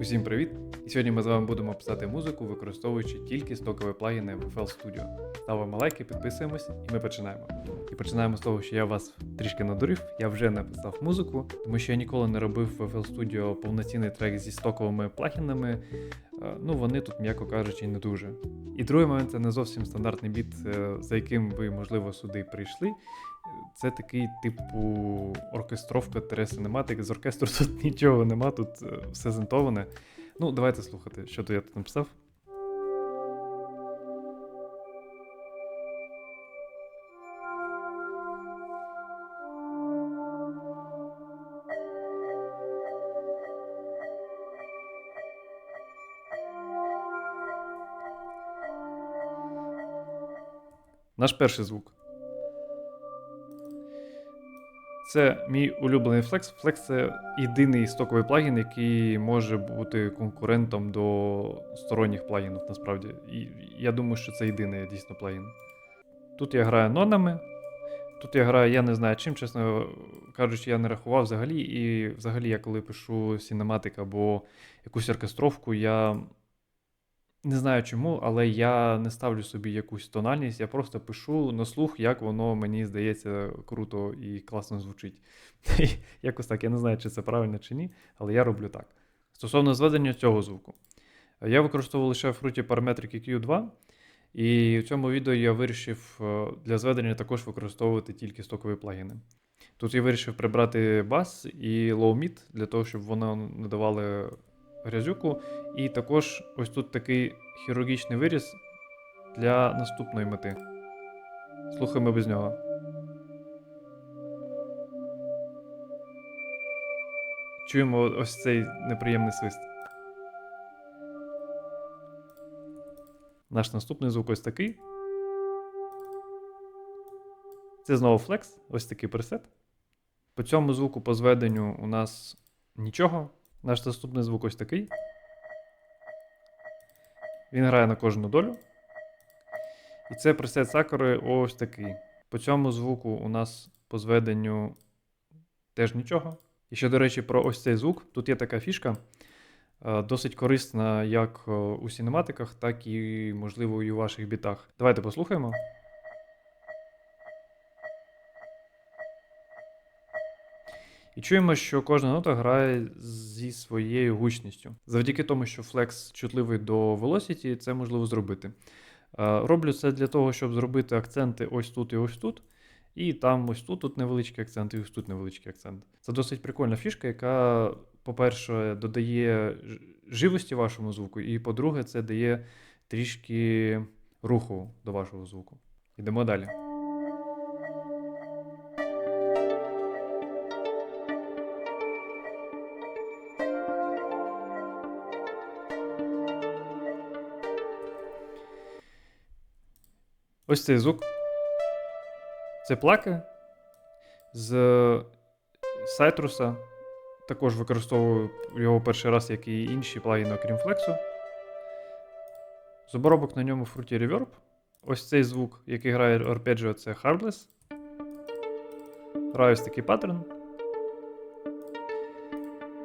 Усім привіт! І сьогодні ми з вами будемо писати музику, використовуючи тільки стокові плагіни в FL Studio. Ставимо лайки, підписуємось, і ми починаємо. І починаємо з того, що я вас трішки надурив. Я вже написав музику, тому що я ніколи не робив в FL Studio повноцінний трек зі стоковими плагінами. Е, Ну, вони тут, м'яко кажучи, не дуже. І другий момент це не зовсім стандартний біт, е, за яким ви, можливо, сюди прийшли. Це такий типу оркестровка тере синематик. З оркестру тут нічого нема, тут е, все зонтоване. Ну, давайте слухати, що то я тут написав. Наш перший звук. Це мій улюблений Flex. Flex це єдиний стоковий плагін, який може бути конкурентом до сторонніх плагінів, насправді. І я думаю, що це єдиний дійсно плагін. Тут я граю нонами. Тут я граю, я не знаю чим, чесно кажучи, я не рахував взагалі. І взагалі, я коли пишу синематик або якусь оркестровку, я не знаю чому, але я не ставлю собі якусь тональність, я просто пишу на слух, як воно мені здається круто і класно звучить. Якось так, я не знаю, чи це правильно чи ні, але я роблю так. Стосовно зведення цього звуку, я використовував лише в Fruity Parametric Q2, і в цьому відео я вирішив е, для зведення також використовувати тільки стокові плагіни. Тут я вирішив прибрати бас і low mid для того, щоб воно не давали грязюку. І також ось тут такий хірургічний виріз для наступної мети. Слухаємо без нього. Чуємо ось цей неприємний свист. Наш наступний звук ось такий. Це знову флекс, ось такий пресет. По цьому звуку по зведенню у нас нічого. Наш наступний звук ось такий. Він грає на кожну долю. І це пресет сакури ось такий. По цьому звуку у нас по зведенню теж нічого. І ще, до речі, про ось цей звук. Тут є така фішка, е, досить корисна як е, у синематиках, так і, можливо, і у ваших бітах. Давайте послухаємо. І чуємо, що кожна нота грає зі своєю гучністю. Завдяки тому, що Flex чутливий до Velocity, це можливо зробити. Е, Роблю це для того, щоб зробити акценти ось тут і ось тут. І там ось тут тут невеличкий акцент, і ось тут невеличкий акцент. Це досить прикольна фішка, яка, по-перше, додає живості вашому звуку, і по-друге, це дає трішки руху до вашого звуку. Йдемо далі. Ось цей звук. Це плаки з Сайтруса. Також використовую його перший раз, як і інші плагіни, окрім Flex. З на ньому Fruity Reverb. Ось цей звук, який грає Arpeggio, це Harmless. Граю ось такий паттерн.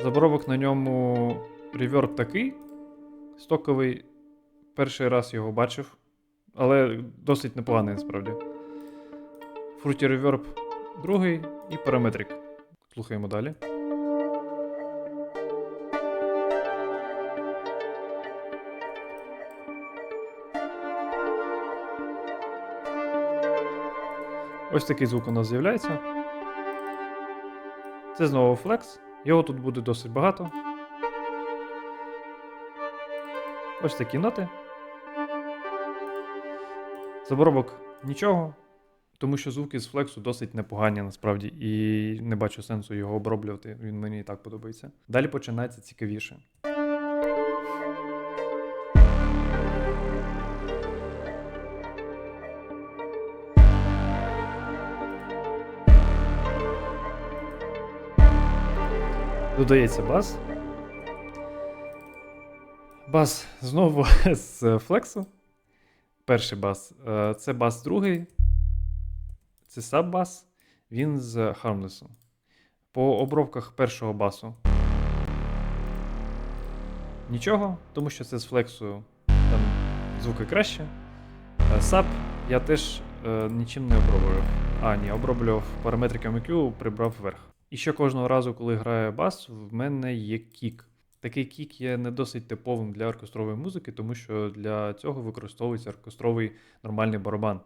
З на ньому реверб такий. Стоковий. Перший раз його бачив. Але досить непоганий насправді. Fruity Reverb другий і Parametric. Слухаємо далі. Ось такий звук у нас з'являється. Це знову Flex. Його тут буде досить багато. Ось такі ноти. З обробок нічого, тому що звуки з флексу досить непогані насправді, і не бачу сенсу його оброблювати. Він мені і так подобається. Далі починається цікавіше. Додається бас. Бас знову з флексу. Перший бас. Е, Це бас другий. Це саб-бас. Він з Harmless. По обробках першого басу. нічого, тому що це з флексу там звуки краще. Е, SAP я теж е, нічим не оброблював. А, ні, оброблював параметриками Q, прибрав вверх. І ще кожного разу, коли грає бас, в мене є кік. Такий кік є не досить типовим для оркестрової музики, тому що для цього використовується оркестровий нормальний барабан.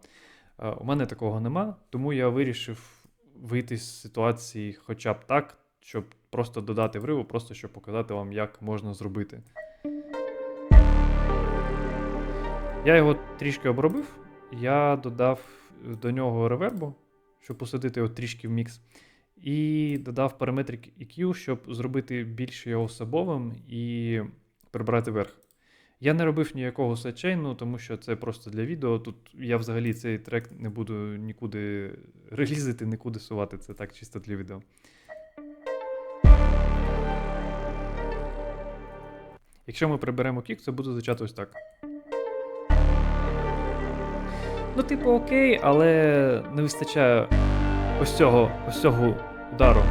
Е, У мене такого нема, тому я вирішив вийти з ситуації хоча б так, щоб просто додати вриву, просто щоб показати вам, як можна зробити. Я його трішки обробив, я додав до нього ревербу, щоб посадити його трішки в мікс. І додав параметрик EQ, щоб зробити більш його особовим і прибрати верх. Я не робив ніякого сетчейну, тому що це просто для відео. Тут я взагалі цей трек не буду нікуди релізити, нікуди сувати. Це так чисто для відео. Якщо ми приберемо кік, це буде звучати ось так. Ну, типу, окей, але не вистачає ось цього, ось цього удару.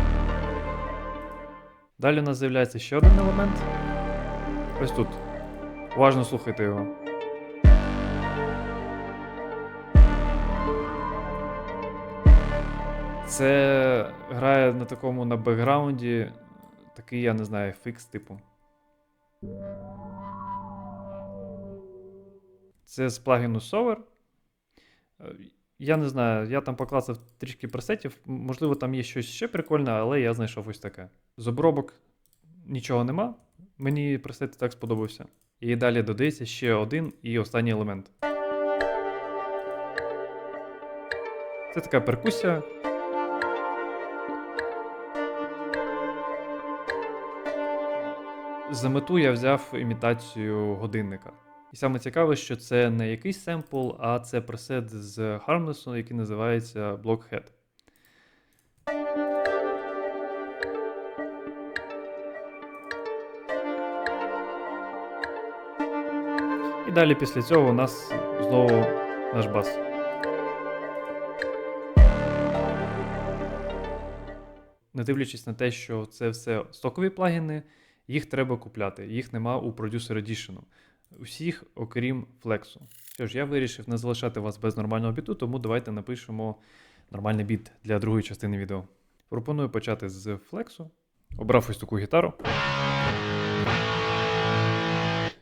Далі у нас з'являється ще один елемент. Ось тут. Уважно слухайте його. Це грає на такому на бекграунді. Такий, я не знаю, фікс типу. Це з плагіну Sover. Я не знаю, я там поклацав трішки пресетів. Можливо, там є щось ще прикольне, але я знайшов ось таке. З обробок нічого нема. Мені пресет так сподобався. І далі додається ще один і останній елемент. Це така перкусія. За мету я взяв імітацію годинника. І саме цікаве, що це не якийсь семпл, а це пресет з Harmless, який називається Blockhead. І далі після цього у нас знову наш бас. Не дивлячись на те, що це все стокові плагіни, їх треба купляти. Їх нема у Producer Edition. Усіх, окрім Flexу. Що ж, я вирішив не залишати вас без нормального біту, тому давайте напишемо нормальний біт для другої частини відео. Пропоную почати з Flexу. Обрав ось таку гітару.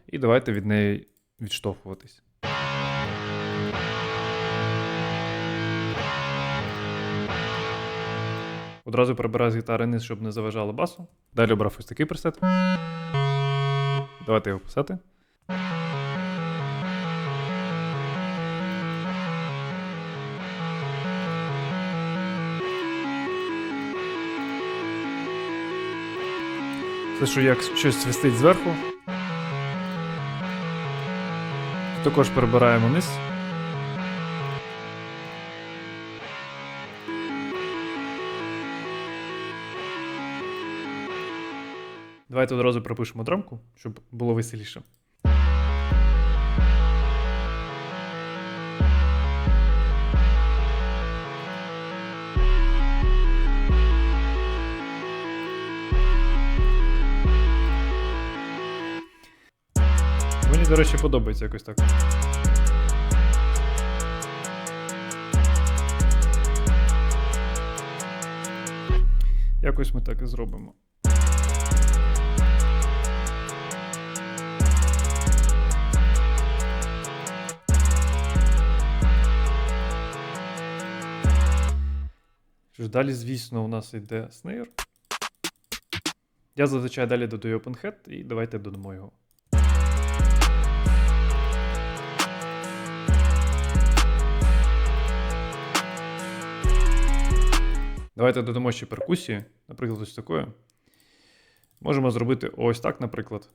І давайте від неї відштовхуватись. Одразу прибираю з гітари низ, щоб не заважало басу. Далі обрав ось такий пресет. Давайте його писати. Слышу, як щось свистить зверху. Також перебираємо вниз. Давайте одразу пропишемо драмку, щоб було веселіше. До речі, подобається якось так. Якось ми так і зробимо. Далі, звісно, у нас йде снейр. Я зазвичай далі додаю OpenHead і давайте додамо його. Давайте додамо ще перкусії, наприклад, ось такої. Можемо зробити ось так, наприклад.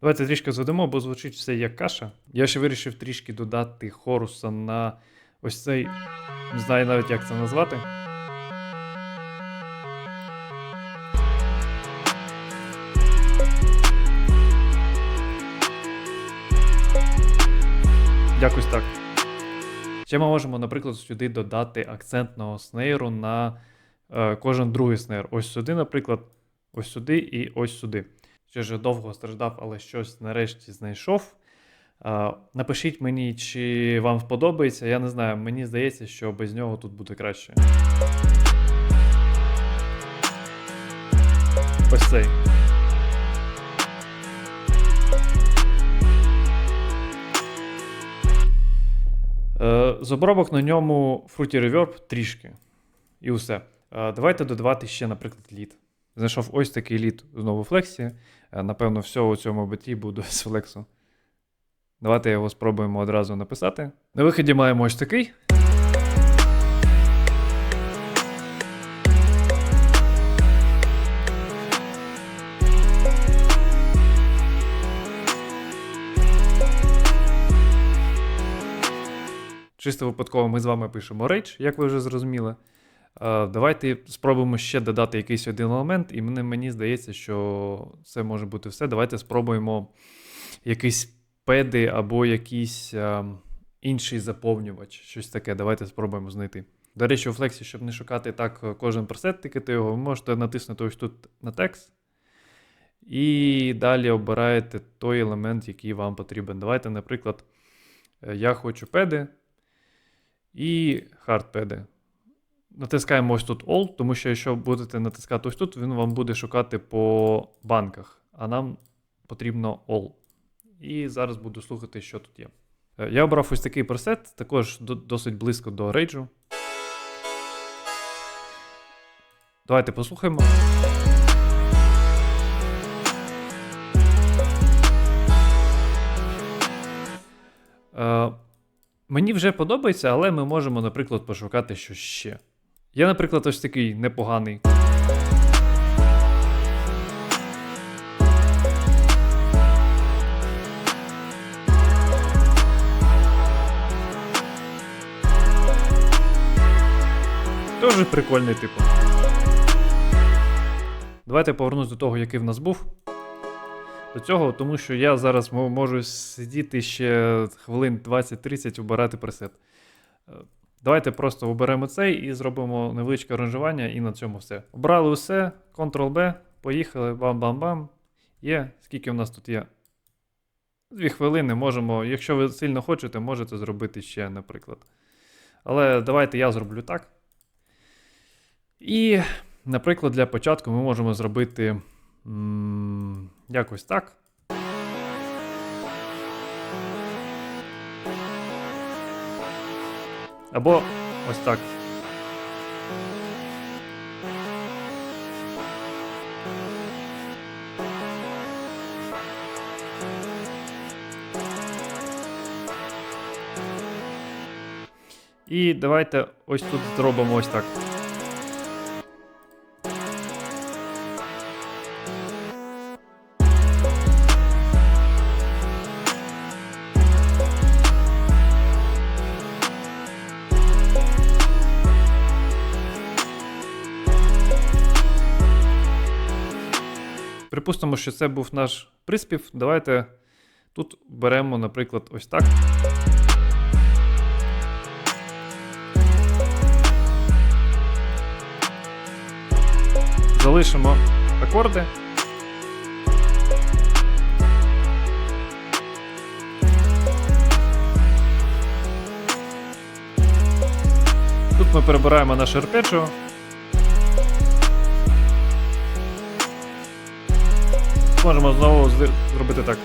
Давайте трішки зведемо, бо звучить все як каша. Я ще вирішив трішки додати хоруса на ось цей. Не знаю навіть як це назвати. Якось так. Ще ми можемо, наприклад, сюди додати акцентного снейру на е, кожен другий снейр. Ось сюди, наприклад, ось сюди і ось сюди. Ще ж довго страждав, але щось нарешті знайшов. Е, напишіть мені, чи вам сподобається. Я не знаю, мені здається, що без нього тут буде краще. Ось цей. З обробок на ньому Fruity Reverb трішки. І усе. Е, Давайте додавати ще, наприклад, лід. Знайшов ось такий лід знову в флексі. Е, Напевно, все у цьому биті буде з флексу. Давайте його спробуємо одразу написати. На виході маємо ось такий. Чисто випадково ми з вами пишемо Rage, як ви вже зрозуміли. Е, Давайте спробуємо ще додати якийсь один елемент, і мені, здається, що це може бути все. Давайте спробуємо якісь педи або якийсь е, інший заповнювач. Щось таке. Давайте спробуємо знайти. До речі, у Флексі, щоб не шукати так е, кожен пресет, тикати його, ви можете натиснути ось тут на текст. І далі обираєте той елемент, який вам потрібен. Давайте, наприклад, я хочу педи і хардпеди. Натискаємо ось тут All, тому що якщо будете натискати ось тут, він вам буде шукати по банках, а нам потрібно All. І зараз буду слухати, що тут є. Е, Я обрав ось такий пресет, також досить близько до рейджу. Давайте послухаємо. Мені вже подобається, але ми можемо, наприклад, пошукати щось ще. Я, наприклад, ось такий непоганий. Тоже прикольний, типу. Давайте повернусь до того, який в нас був. До цього, тому що я зараз можу сидіти ще хвилин 20-30 обирати пресет. Е, Давайте просто оберемо цей і зробимо невеличке аранжування, і на цьому все. Обрали усе, Ctrl-B, поїхали, бам-бам-бам. Є. Скільки в нас тут є? Дві хвилини можемо, якщо ви сильно хочете, можете зробити ще, наприклад. Але давайте я зроблю так. І, наприклад, для початку ми можемо зробити м, якось так. Або ось так. І давайте ось тут зробимо ось так. Припустимо, що це був наш приспів. Давайте тут беремо, наприклад, ось так. Залишимо акорди. Тут ми перебираємо наше арпеджіо. Можемо знову зробити так.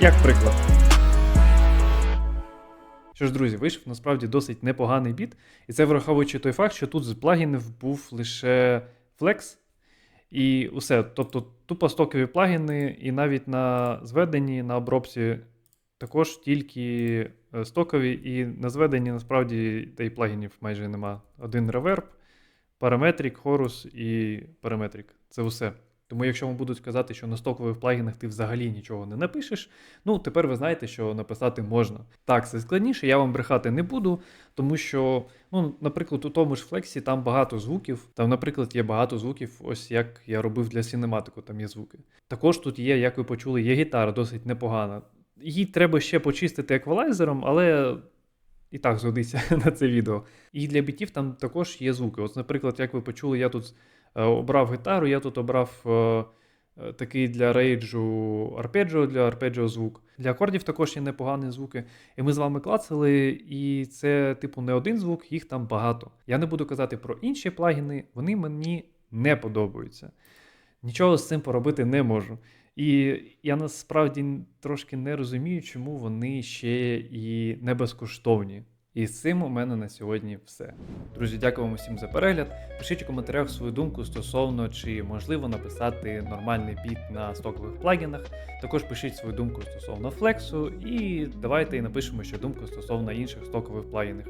Як приклад. Що ж, друзі, вийшов насправді досить непоганий біт, і це враховуючи той факт, що тут з плагінів був лише Flex і усе. Тобто тупо стокові плагіни, і навіть на зведенні, на обробці також тільки е, стокові, і на зведенні насправді та й плагінів майже нема. Один реверб, параметрик, хорус і параметрик. Це все. Тому якщо вам будуть казати, що на стокових плагінах ти взагалі нічого не напишеш, ну тепер ви знаєте, що написати можна. Так, це складніше, я вам брехати не буду, тому що, ну, наприклад, у тому ж флексі там багато звуків. Там, наприклад, є багато звуків, ось як я робив для синематику, там є звуки. Також тут є, як ви почули, є гітара досить непогана. Її треба ще почистити еквалайзером, але і так згодиться на це відео. І для бітів там також є звуки. От, наприклад, як ви почули, я тут е, обрав гітару, я тут обрав е, е, такий для рейджу арпеджіо, для арпеджіо звук. Для акордів також є непогані звуки. І ми з вами клацали, і це, типу, не один звук, їх там багато. Я не буду казати про інші плагіни, вони мені не подобаються. Нічого з цим поробити не можу. І я насправді трошки не розумію, чому вони ще і не безкоштовні. І з цим у мене на сьогодні все. Друзі, дякую вам усім за перегляд. Пишіть у коментарях свою думку стосовно, чи можливо написати нормальний біт на стокових плагінах. Також пишіть свою думку стосовно флексу, і давайте напишемо ще думку стосовно інших стокових плагінів.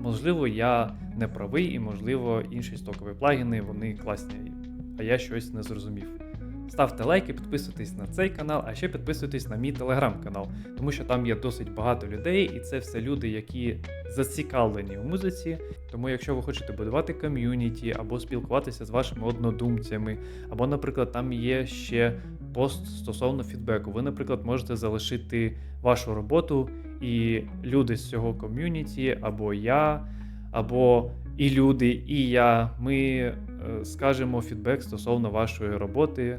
Можливо, я не правий, і можливо, інші стокові плагіни вони класні, а я щось не зрозумів. Ставте лайки, підписуйтесь на цей канал, а ще підписуйтесь на мій телеграм-канал, тому що там є досить багато людей, і це все люди, які зацікавлені у музиці. Тому, якщо ви хочете будувати ком'юніті або спілкуватися з вашими однодумцями, або, наприклад, там є ще пост стосовно фідбеку. Ви, наприклад, можете залишити вашу роботу, і люди з цього ком'юніті, або я, або і люди, і я. Ми е, скажемо фідбек стосовно вашої роботи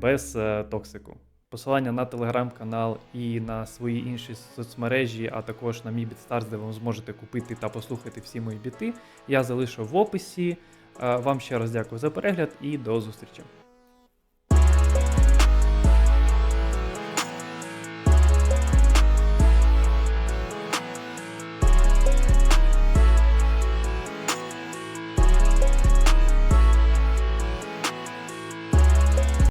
без е, токсику. Посилання на телеграм-канал і на свої інші соцмережі, а також на мій бітстарс, де ви зможете купити та послухати всі мої біти, я залишу в описі. Е, Вам ще раз дякую за перегляд і до зустрічі.